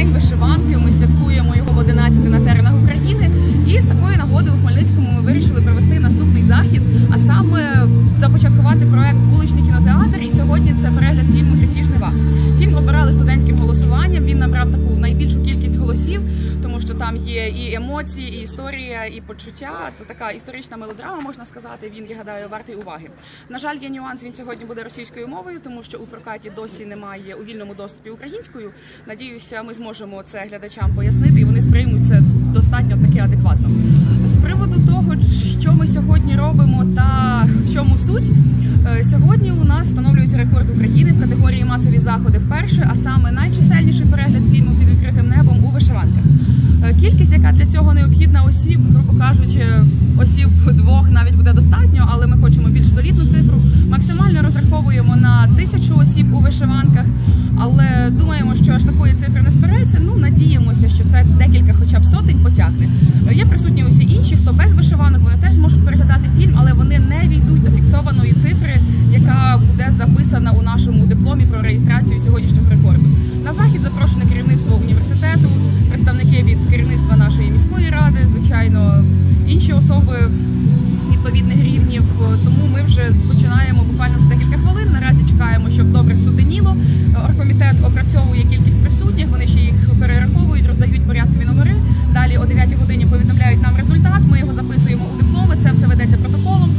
день вишиванки. Ми святкуємо його в 11 на теренах України. І з такої нагоди у Хмельницькому ми вирішили провести наступний захід, а саме започаткувати проект Вуличний кінотеатр. І сьогодні це перегляд фільму Грікні жнива. Фільм там є і емоції, і історія, і почуття. Це така історична мелодрама, можна сказати. Він я гадаю вартий уваги. На жаль, є нюанс. Він сьогодні буде російською мовою, тому що у прокаті досі немає у вільному доступі українською. Надіюся, ми зможемо це глядачам пояснити, і вони сприймуть це достатньо таки адекватно. З приводу того, що ми сьогодні робимо та в чому суть. Е, Сьогодні у нас встановлюється рекорд України в категорії масові заходи вперше, а саме найчисельніший перегляд фільму під відкритим небом у вишиванках. Е, Кількість, яка для цього необхідна осіб, грубо кажучи, осіб двох навіть буде достатньо, але ми хочемо більш солідну цифру. Максимально розраховуємо на тисячу осіб у вишиванках, але думаємо, що аж такої цифри не збереться. Ну надіємося, що це декілька, хоча б сотень потягне. Є присутні усі інші, хто без вишиванок, вони теж зможуть переглядати фільм, але вони не війдуть до фіксованої цифри, яка буде записана у нашому дипломі про реєстрацію сьогоднішнього особи відповідних рівнів. Тому ми вже починаємо буквально за декілька хвилин. Наразі чекаємо, щоб добре суденіло. Оргкомітет опрацьовує кількість присутніх. Вони ще їх перераховують, роздають порядкові номери. Далі о 9 годині повідомляють нам результат. Ми його записуємо у дипломи. Це все ведеться протоколом.